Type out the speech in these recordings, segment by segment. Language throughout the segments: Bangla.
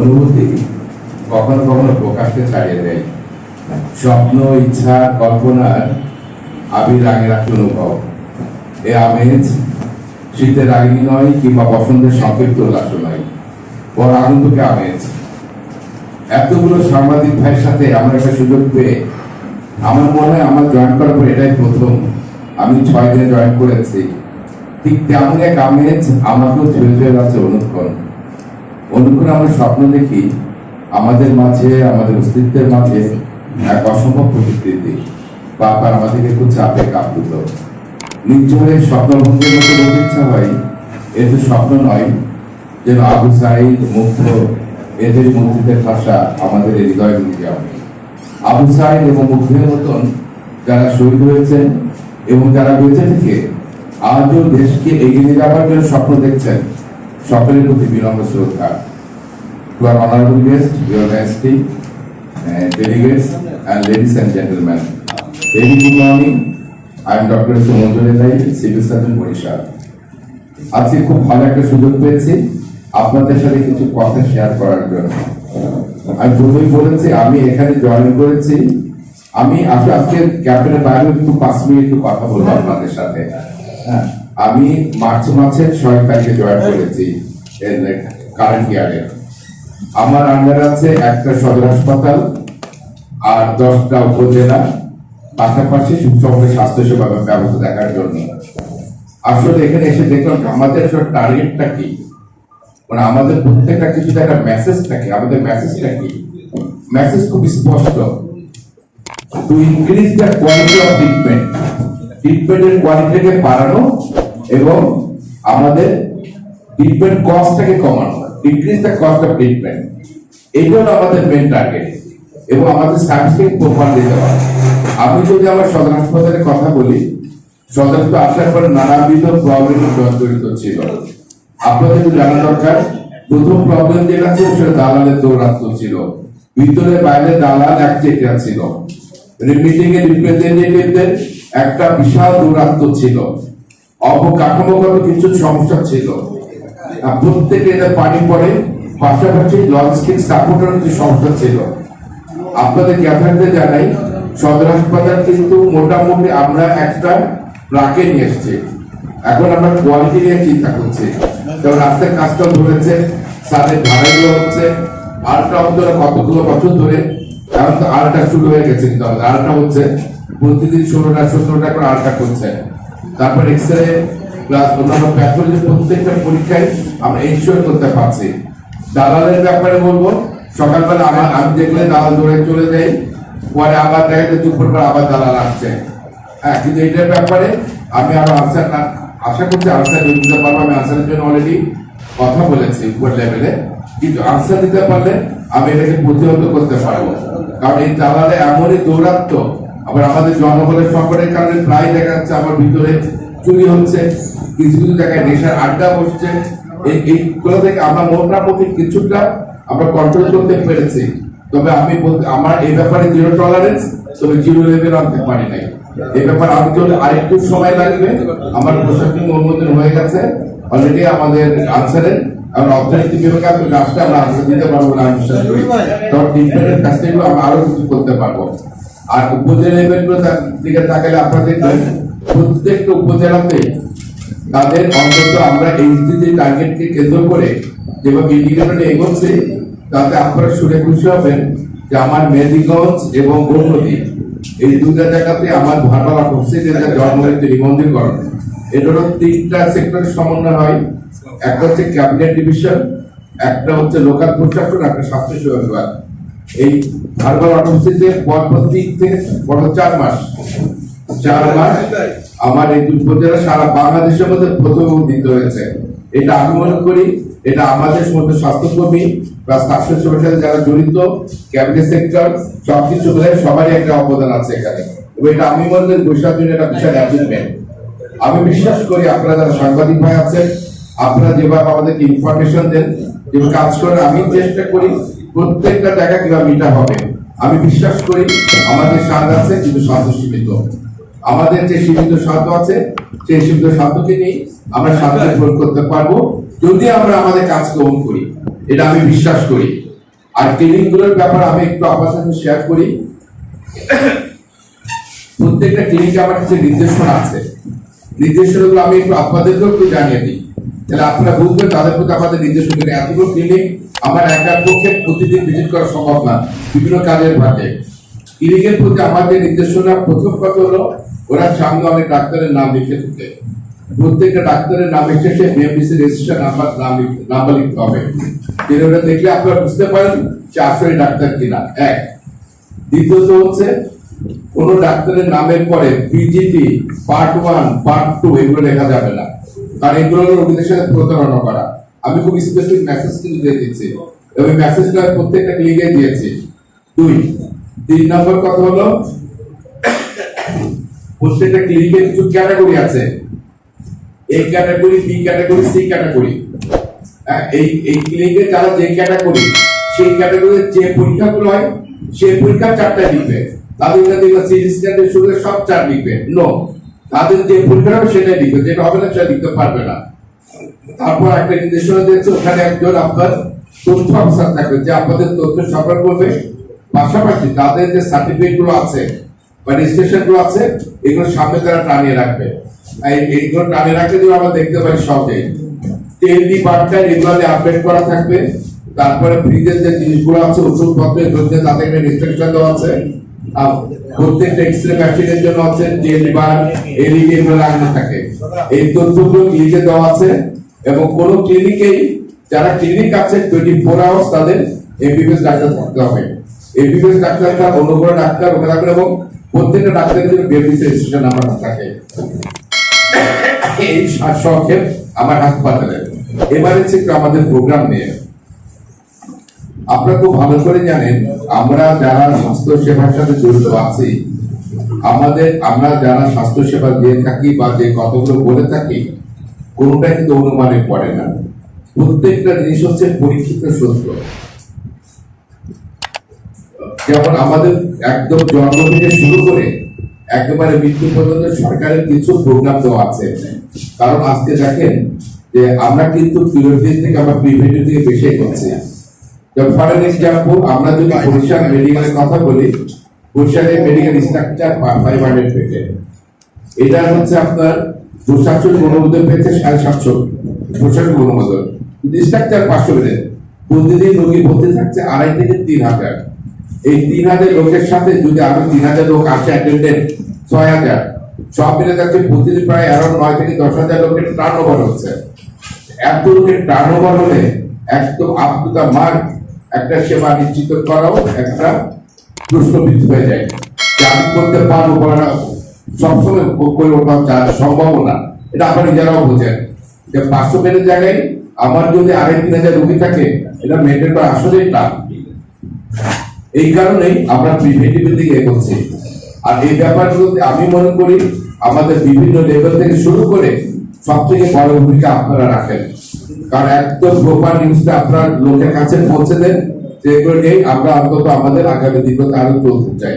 অনুভূতি কখনো কখনো প্রকাশকে ছাড়িয়ে দেয়। স্বপ্ন, ইচ্ছা কল্পনার আবির আগের একটা অনুভব। এ আমেজ শীতের রাগিনী নয় কিংবা বসন্তের সংক্ষিপ্ত উল্লাস নয় বড় আনন্দকে আমেজ। এতগুলো সাংবাদিক ভাইয়ের সাথে আমার একটা সুযোগ পেয়ে আমার মনে হয় আমার জয়েন করার পর এটাই প্রথম। আমি ছয় দিনে জয়েন করেছি। ঠিক তেমন এক আমেজ আমাকেও ছুঁয়ে ছুঁয়ে যাচ্ছে অনুক্ষণ। অনুক্ষণ আমরা স্বপ্ন দেখি, আমাদের মাঝে, আমাদের অস্তিত্বের মাঝে এক অসম্ভব প্রতিকৃতি বারবার আমাদেরকে একটু চাপে কাঁপুত নির্ঝরে স্বপ্নভঙ্গের মতো বলতে ইচ্ছা হয়, এ তো স্বপ্ন নয় যেন আবু সাইদ, মুগ্ধ এদের মন্ত্রীদের ভাষা আমাদের এই হৃদয় মিডিয়াম আবু সাইদ এবং মুগ্ধের মতন যারা শহীদ হয়েছেন এবং যারা বেঁচে থেকে আজও দেশকে এগিয়ে যাওয়ার জন্য স্বপ্ন দেখছেন সকলের প্রতি বিনম্র শ্রদ্ধা our honorable guest, your majesty, and delegates, and ladies and gentlemen. Very good morning. I am Dr. Sumondre Rai, Civil Barishal. আজকে খুব ভালো একটা সুযোগ পেয়েছি আপনাদের সাথে কিছু কথা শেয়ার করার জন্য আমি প্রথমেই বলেছি আমি এখানে জয়েন করেছি আমি আসলে আজকে ক্যাপ্টেনের বাইরে একটু পাঁচ মিনিট একটু কথা বলব আপনাদের সাথে হ্যাঁ আমি মার্চ মাসের ছয় তারিখে জয়েন করেছি কারেন্ট ইয়ারে আমার আন্ডার আছে একটা সদর হাসপাতাল আর দশটা উপজেলা, পাশাপাশি সুষম স্বাস্থ্য সেবা ব্যবস্থা দেখার জন্য। আসলে এখানে এসে দেখলাম আমাদের টার্গেটটা কি? মানে আমাদের প্রত্যেকটা কিছু একটা মেসেজ থাকে। আমাদের মেসেজটা কি? মেসেজ খুব স্পষ্ট। To increase the quality of treatment ট্রিটমেন্টের কোয়ালিটিকে বাড়ানো এবং আমাদের ট্রিটমেন্ট কস্টটাকে কমানো decrease the cost of treatment এইটা হলো আমাদের মেন টার্গেট এবং আমাদের সার্ভিসকে প্রপার দিতে হবে। আমি যদি আমার সদর হাসপাতালের কথা বলি সদর হাসপাতালে আসার পরে নানাবিধ প্রবলেম জড়িত ছিল। আপনাদের তো জানা দরকার, প্রথম প্রবলেম যেটা ছিল সেটা দালালের দৌরাত্ম ছিল। ভিতরে বাইরে দালাল এক চেটিয়া ছিল। মিটিং এর রিপ্রেজেন্টেটিভদের একটা বিশাল দৌরাত্ম ছিল। অবকাঠামোগত কিছু সমস্যা ছিল। প্রত্যেকে পানি পড়ে, পাশাপাশি লজিস্টিক সমস্যা ছিল। আপনাদের জানাই, সদর হাসপাতাল কিন্তু মোটামুটি আমরা একটা ট্রাকে নিয়ে এসছি। এখন আমরা কোয়ালিটি নিয়ে চিন্তা করছি। যেমন রাস্তায় কাজটা ধরেছে সাদের ঢালাইগুলো হচ্ছে আরটা ওরা কতগুলো বছর ধরে, এখন তো আরটা শুরু হয়ে গেছে কিন্তু আরটা হচ্ছে, প্রতিদিন ষোলোটা, সতেরোটা করে আরটা করছে। তারপর এক্স রে প্লাস অন্যান্য প্যাথোলজি প্রত্যেকটা পরীক্ষায় আমরা ইনশিওর করতে পারছি। দালালের ব্যাপারে বলব, সকালবেলা আমার আমি দেখলে দালাল দৌড়ে চলে যাই, পরে আবার দেখা যায় দুপুর পর আবার দালাল আসছে। হ্যাঁ কিন্তু এটার ব্যাপারে আমি আরও আনসার না, আশা করছি আনসার দিতে পারব, আমি আনসারের জন্য অলরেডি কথা বলেছি উপর লেভেলে কিন্তু আনসার দিতে পারলে আমি এটাকে প্রতিহত করতে পারব। কারণ এই দালালে এমনই দৌরাত্ম আবার আমাদের জনবলের সংকটের কারণে প্রায় দেখা যাচ্ছে আমার ভিতরে চুরি হচ্ছে কিছু কিছু জায়গায় নেশার আড্ডা বসছে। এইগুলো থেকে আমরা মোটামুটি কিছুটা আমরা কন্ট্রোল করতে পেরেছি। তবে আমি বলতে আমার এই ব্যাপারে জিরো টলারেন্স তবে জিরো লেভেল আনতে পারি নাই। এই ব্যাপারে আমি তো আরেকটু সময় লাগবে। আমার প্রশাসনিক অনুমোদন হয়ে গেছে। অলরেডি আমাদের আনসারে আমরা অর্থনীতি বিভাগে আমি আমরা আনসার দিতে পারব বিশ্বাস করি। তখন ট্রিটমেন্টের কাজটা আরও কিছু করতে পারব। আর উপজেলা লেভেলগুলো দিকে তাকালে আপনারা দেখবেন প্রত্যেকটা উপজেলাতে তাদের অন্তত আমরা এইচডিজি টার্গেটকে কেন্দ্র করে যেভাবে ইন্ডিকেটরে এগোচ্ছে তাতে আপনারা শুনে খুশি হবেন যে আমার মেদিগঞ্জ এবং গৌরনদী এই দুটা জায়গাতে আমার ভারবালা হচ্ছে যেটা জন্মদিন নিবন্ধীকরণ। এটা হলো তিনটা সেক্টরের সমন্বয় হয়। একটা হচ্ছে ক্যাবিনেট ডিভিশন একটা হচ্ছে লোকাল প্রশাসন একটা স্বাস্থ্য সেবা বিভাগ। এই ভারবাল অটোপসিতে পরবর্তী থেকে গত চার মাস। চার মাস আমার এই উপজেলা সারা বাংলাদেশের মধ্যে প্রথম দিতে হয়েছে। এটা আমি মনে করি, এটা আমাদের সমস্ত স্বাস্থ্যকর্মী বা স্বাস্থ্য সেবার সাথে যারা জড়িত ক্যাবিনেট সেক্টর সবকিছু মিলে সবারই একটা অবদান আছে এখানে। এবং এটা আমি মনে করি বৈশাখ জন্য একটা বিশাল অ্যাচিভমেন্ট আমি বিশ্বাস করি আপনারা যারা সাংবাদিক ভাই আছেন, আপনারা যেভাবে আমাদেরকে ইনফরমেশন দেন, যেভাবে কাজ করেন, আমি চেষ্টা করি প্রত্যেকটা জায়গা কীভাবে মিটা হবে, আমি বিশ্বাস করি আমাদের স্বাদ আছে, কিন্তু স্বাদ সীমিত। আমাদের যে সীমিত স্বাদ আছে, সেই সীমিত স্বাদকে নিয়ে আমরা স্বাদকে প্রয়োগ করতে পারব, যদি আমরা আমাদের কাজ গ্রহণ করি। এটা আমি বিশ্বাস করি। আর ক্লিনিকগুলোর ব্যাপারে আমি একটু আপনার সাথে শেয়ার করি। প্রত্যেকটা ক্লিনিকে আমার কাছে নির্দেশনা আছে। নির্দেশনাগুলো আমি একটু আপনাদেরকেও একটু জানিয়ে দিই। তাহলে আপনারা বুঝবেন তাদের প্রতি আমাদের নির্দেশনা এতগুলো ক্লিনিক আমার একার পক্ষে প্রতিদিন ভিজিট করা সম্ভব না, বিভিন্ন কাজের ভাগে ক্লিনিকের প্রতি আমাদের নির্দেশনা, প্রথম কথা হলো, ওরা সামনে অনেক ডাক্তারের নাম লিখে দিতে প্রত্যেকটা ডাক্তারের নাম শেষে বিএমডিসি রেজিস্ট্রেশন নাম্বার, নাম নাম্বার লিখতে হবে। ওটা দেখলে আপনারা বুঝতে পারেন যে আসলে ডাক্তার কিনা এক। দ্বিতীয়ত হচ্ছে, কোন ডাক্তারের নামের পরে PGT part one, part two, এগুলো লেখা যাবে না। কারণ এগুলো রোগীদের সাথে প্রতারণা করা। আমি খুব স্পেসিফিক মেসেজ কিন্তু দিয়ে দিচ্ছি। এবং মেসেজটা প্রত্যেকটা ক্লিকে দিয়েছি। দুই, তিন নম্বর কথা হলো, প্রত্যেকটা ক্লিনিকে কিছু ক্যাটাগরি আছে। এই category B category C category এই এই ক্লিনিকে যারা যে ক্যাটাগরি সেই ক্যাটাগরির যে পরীক্ষাগুলো হয়, সেই পরীক্ষা চারটা লিখবে। তাদের দেখবে সিটি স্ক্যানের শুরু সব চার লিখবে। নো তাদের যে পরীক্ষা হবে সেটাই লিখবে। যেটা হবে না সেটা লিখতে পারবে না। তারপর একটা নির্দেশনা দিয়েছে, ওখানে একজন আপনার তথ্য অফিসার থাকবে, যে আপনাদের তথ্য সরবরাহ করবে। পাশাপাশি তাদের যে সার্টিফিকেটগুলো আছে বা রেজিস্ট্রেশনগুলো আছে, এগুলো সামনে তারা টানিয়ে রাখবে। এই এইগুলো টানিয়ে রাখলে যদি আমরা দেখতে পারি সহজে। তেল ডিপার্টমেন্ট এগুলো আপডেট করা থাকবে। তারপরে ফ্রিজের যে জিনিসগুলো আছে, ওষুধপত্র, এগুলো দিয়ে তাদের একটা রেস্ট্রিকশন দেওয়া আছে। প্রত্যেকটা এক্সরে জন্য এলইডি লাগানো থাকে। এই তথ্যগুলো দেওয়া আছে এবং কোন ক্লিনিকেই যারা ক্লিনিক আছে টোয়েন্টি ফোর আওয়ার্স তাদের এমবিবিএস ডাক্তার থাকতে হবে। এমবিবিএস অন্য কোনো ডাক্তার, ওখানে থাকবে এবং প্রত্যেকটা ডাক্তারের জন্য বিএমবিএস রেজিস্ট্রেশন নাম্বার থাকে। এই আমার হাসপাতালে এবারে একটু আমাদের প্রোগ্রাম নিয়ে। আপনারা খুব ভালো করে জানেন, আমরা যারা স্বাস্থ্য সেবার সাথে জড়িত আছি, আমাদের, আমরা যারা স্বাস্থ্য সেবা দিয়ে থাকি বা যে কতগুলো বলে থাকি কোনটা কিন্তু অনুমানে পড়ে না। প্রত্যেকটা জিনিস হচ্ছে পরীক্ষিত সত্য। যেমন আমাদের একদম জন্ম থেকে শুরু করে একেবারে মৃত্যু পর্যন্ত সরকারের কিছু প্রোগ্রাম দেওয়া আছে। কারণ আজকে দেখেন যে আমরা কিন্তু প্রিভেন্টিভ থেকে আমরা প্রিভেন্টিভ থেকে বেশি করছি। ফর এক্সাম্পল আমরা যদি বরিশাল মেডিকেলের কথা বলি বরিশালের মেডিকেল স্ট্রাকচার ফাইভ হান্ড্রেড পেটে এটা হচ্ছে আপনার দুঃসাক্ষর অনুমোদন পেয়েছে সাড়ে সাতশো। দুঃসাক্ষর অনুমোদন স্ট্রাকচার পাঁচশো বেডের প্রতিদিন রোগী ভর্তি থাকছে আড়াই থেকে তিন হাজার। এই তিন হাজার লোকের সাথে যদি আরও তিন হাজার লোক আসে অ্যাটেন্ডেন্ট ছয় হাজার। সব মিলে যাচ্ছে প্রতিদিন প্রায় আরও নয় থেকে দশ হাজার লোকের টার্ন ওভার হচ্ছে। এত লোকের টার্ন ওভার হলে একদম আপ টু দ্য মার্ক একটা সেবা নিশ্চিত করাও একটা প্রশ্নবিদ্ধ হয়ে যায়। যে আমি করতে পারব না, সবসময় করে ওঠা সম্ভব না। এটা আপনারা নিজেরাও বোঝেন। যে পাঁচশো বেডের জায়গায় আমার যদি আড়াই তিন হাজার রোগী থাকে, এটা মেনটেন করা আসলেই টাফ। এই কারণেই আমরা প্রিভেন্টিভের দিকে এগোচ্ছি। আর এই ব্যাপারগুলোতে আমি মনে করি, আমাদের বিভিন্ন লেভেল থেকে শুরু করে সব থেকে বড় ভূমিকা আপনারা রাখেন। কারণ প্রপার নিউজটা আপনার লোকের কাছে পৌঁছে দেন যেগুলো নিয়ে আমরা অন্তত আমাদের আগামী আরও চলতে চাই।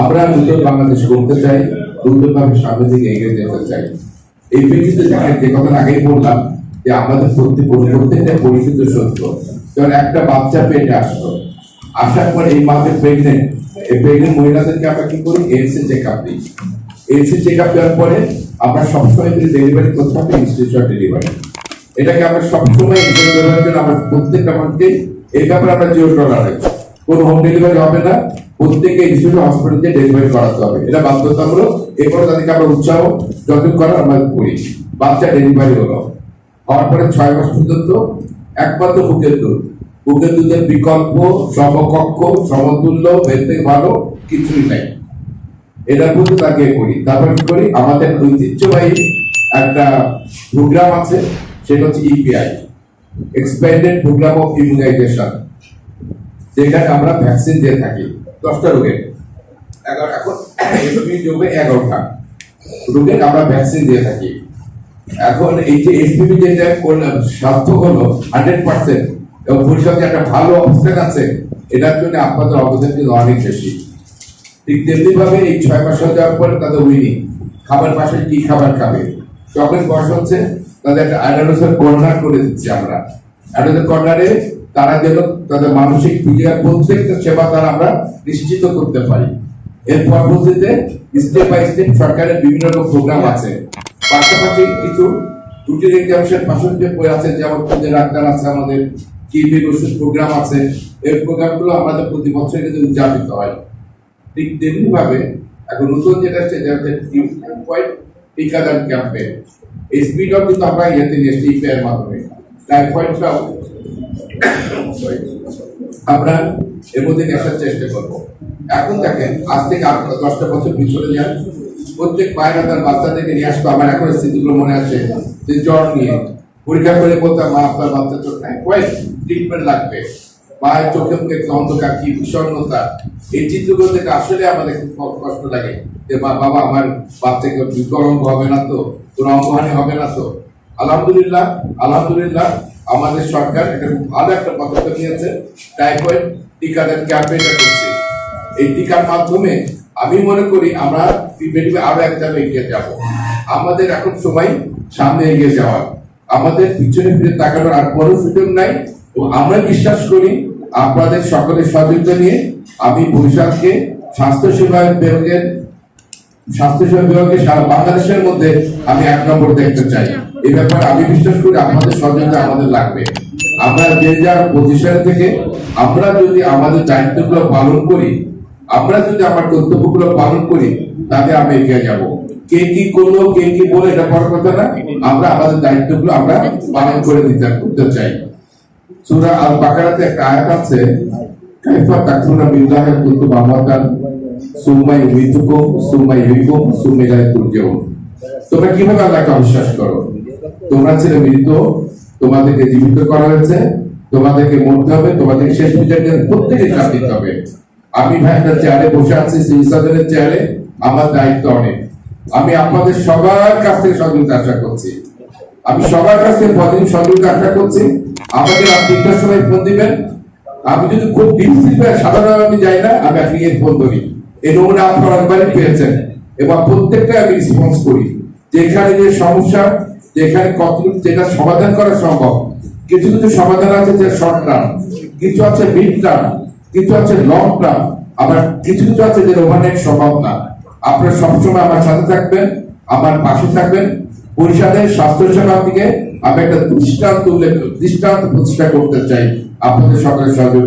আমরা নতুন বাংলাদেশ করতে চাই নতুন ভাবে সামনের দিকে এগিয়ে যেতে চাই। এই যে কথা আগেই বললাম, যে আমাদের প্রত্যেক প্রত্যেকটা পরিচিত সত্য। একটা বাচ্চা পেটে আসলো। আসার পর এই মাসে প্রেগনেন্ট এই প্রেগনেন্ট মহিলাদেরকে আমরা কি করি? এনসি চেক আপ দিই। এনসি চেক আপ দেওয়ার পরে আমরা সবসময় ডেলিভারি করতে হবে ডেলিভারি এটাকে আমরা সবসময় ডেলিভারির জন্য আমরা প্রত্যেকটা মানুষকে এই ব্যাপারে আমরা জিরো টলারেন্স কোনো হোম ডেলিভারি হবে না প্রত্যেকে ইনস্টিটিউট হসপিটালে ডেলিভারি করাতে হবে। এটা বাধ্যতামূলক। এরপরে তাদেরকে আমরা উৎসাহ যতটুকু করার আমরা করি। বাচ্চা ডেলিভারি হলো। হওয়ার পরে ছয় মাস পর্যন্ত একমাত্র বুকের দুধ। বুকের দুধের বিকল্প, সমকক্ষ, সমতুল্য, এর ভালো কিছুই নাই। এটার মধ্যে তাকে করি। তারপর কি করি? আমাদের ঐতিহ্যবাহী একটা প্রোগ্রাম আছে। সেটা হচ্ছে EPI expanded program of immunization যেখানে আমরা ভ্যাকসিন দিয়ে থাকি। দশটা এগারো এখন এগারোটা। রোগের আমরা ভ্যাকসিন দিয়ে থাকি। এখন এই যে এসপিপি যেটা করলাম সার্থক হলো হান্ড্রেড পার্সেন্ট এবং ভবিষ্যতে একটা ভালো অবস্থান আছে, এটার জন্য আপনাদের অবদান কিন্তু অনেক বেশি। ঠিক তেমনি ভাবে এই ছয় মাস হয়ে যাওয়ার পরে তাদের উইনিং খাবার পাশে কি খাবার খাবে? যখন বয়স হচ্ছে তাদের একটা আইডালোসের কর্নার করে দিচ্ছি আমরা। অ্যাডাল্ট কর্নারে তারা যেন তাদের মানসিক ফিজিক্যাল প্রত্যেকটা সেবা তারা আমরা নিশ্চিত করতে পারি। এর পরবর্তীতে স্টেপ বাই স্টেপ সরকারের বিভিন্ন রকম প্রোগ্রাম আছে। পাশাপাশি কিছু রুটিন এক্সামিনেশন পাশাপাশি বই আছে, যেমন খুদে ডাক্তার আছে, আমাদের কিডনির ওষুধ প্রোগ্রাম আছে। এই প্রোগ্রামগুলো আমাদের প্রতি বছর কিন্তু উদযাপিত হয়। ঠিক তেমনি ভাবে এখন নতুন যেটা যেটা হচ্ছে পয়েন্ট টিকাদান ক্যাম্পেইন এই স্পিডও কিন্তু আমরা ইয়েতে নিয়ে এসেছি ইপিআই এর মাধ্যমে sorry, আমরা এর মধ্যে আসার চেষ্টা করব। এখন দেখেন আজ থেকে আট দশটা বছর পিছনে যান। প্রত্যেক মায়েরা তার বাচ্চাদেরকে নিয়ে আসতো আমার এখন স্মৃতিগুলো মনে আছে যে জ্বর নিয়ে। পরীক্ষা করে বলতাম মা আপনার বাচ্চা তো টাইফয়েড ট্রিটমেন্ট লাগবে। মায়ের চোখে মুখে অন্ধকার কি বিষণ্ণতা? এই চিত্রগুলো থেকে আসলে আমাদের খুব কষ্ট লাগে। যে বাবা আমার বাচ্চাকে বিকলঙ্গ হবে না তো? তোর অঙ্গহানি হবে না তো? আলহামদুলিল্লাহ আলহামদুলিল্লাহ, আমাদের সরকার একটা খুব ভালো একটা পদক্ষেপ নিয়েছে। টাইফয়েড টিকাদান ক্যাম্পেইনটা করছে। এই টিকার মাধ্যমে আমি মনে করি আমরা প্রিভেন্টিভে আরও এক ধাপ এগিয়ে যাব। আমাদের এখন সময় সামনে এগিয়ে যাওয়ার। আমাদের পিছনে ফিরে তাকানোর আর কোনো সুযোগ নাই। তো আমরা বিশ্বাস করি আপনাদের সকলের সহযোগিতা নিয়ে আমি বরিশালকে স্বাস্থ্য সেবা বিভাগের স্বাস্থ্য সেবা বিভাগে বাংলাদেশের মধ্যে আমি এক নম্বর দেখতে চাই। এই ব্যাপারে আমি বিশ্বাস করি আপনাদের সহযোগিতা আমাদের লাগবে। আমরা যে যার পজিশন থেকে আমরা যদি আমাদের দায়িত্বগুলো পালন করি, আমরা যদি আমার কর্তব্যগুলো পালন করি তাতে আমি এগিয়ে যাব। কে কি করল, কে কি বলে এটা বড় কথা না। আমরা আমাদের দায়িত্বগুলো আমরা পালন করে দিতে, করতে চাই। সূরা আল বাকারাতে একটা আয়াত আছে, কাইফা তাকফুরুনা বিল্লাহি কুনতুম আমওয়াতান সুম্মা ইউমিতুকুম সুম্মা ইহয়িকুম সুম্মা ইলাইহি তুরজাউন তোমরা কীভাবে আল্লাহকে অবিশ্বাস করো? তোমরা ছিলে মৃত তোমাদেরকে জীবিত করা হয়েছে, তোমাদেরকে মরতে হবে, তোমাদেরকে শেষ পর্যন্ত প্রত্যেকে চাপ দিতে হবে। আমি ভাই একটা চেয়ারে বসে আছি সিংসাদের চেয়ারে আমার দায়িত্ব অনেক। আমি আপনাদের সবার কাছ থেকে সহযোগিতা আশা করছি। আমি সবার কাছ থেকে পজিটিভ সহযোগিতা আশা করছি। আমাকে রাত তিনটার সময় ফোন দিবেন। আমি যদি খুব ডিপসি সাধারণ আমি যাই না, আমি আপনি ফোন ধরি। এই নমুনা আপনারা অনেকবারই পেয়েছেন। এবং প্রত্যেকটা আমি রেসপন্স করি। যেখানে যে সমস্যা যেখানে যেটা সমাধান করা সম্ভব, কিছু কিছু সমাধান আছে যে শর্ট টার্ম কিছু আছে মিড টার্ম কিছু আছে লং টার্ম আবার কিছু কিছু আছে যে ওভারনাইট সম্ভব না। আপনারা সবসময় আমার সাথে থাকবেন, আমার পাশে থাকবেন। পরিষদের স্বাস্থ্য সেবা থেকে আমি একটা দৃষ্টান্ত দৃষ্টান্ত প্রতিষ্ঠা করতে চাই। আপনাদের সকলের সহযোগিতা।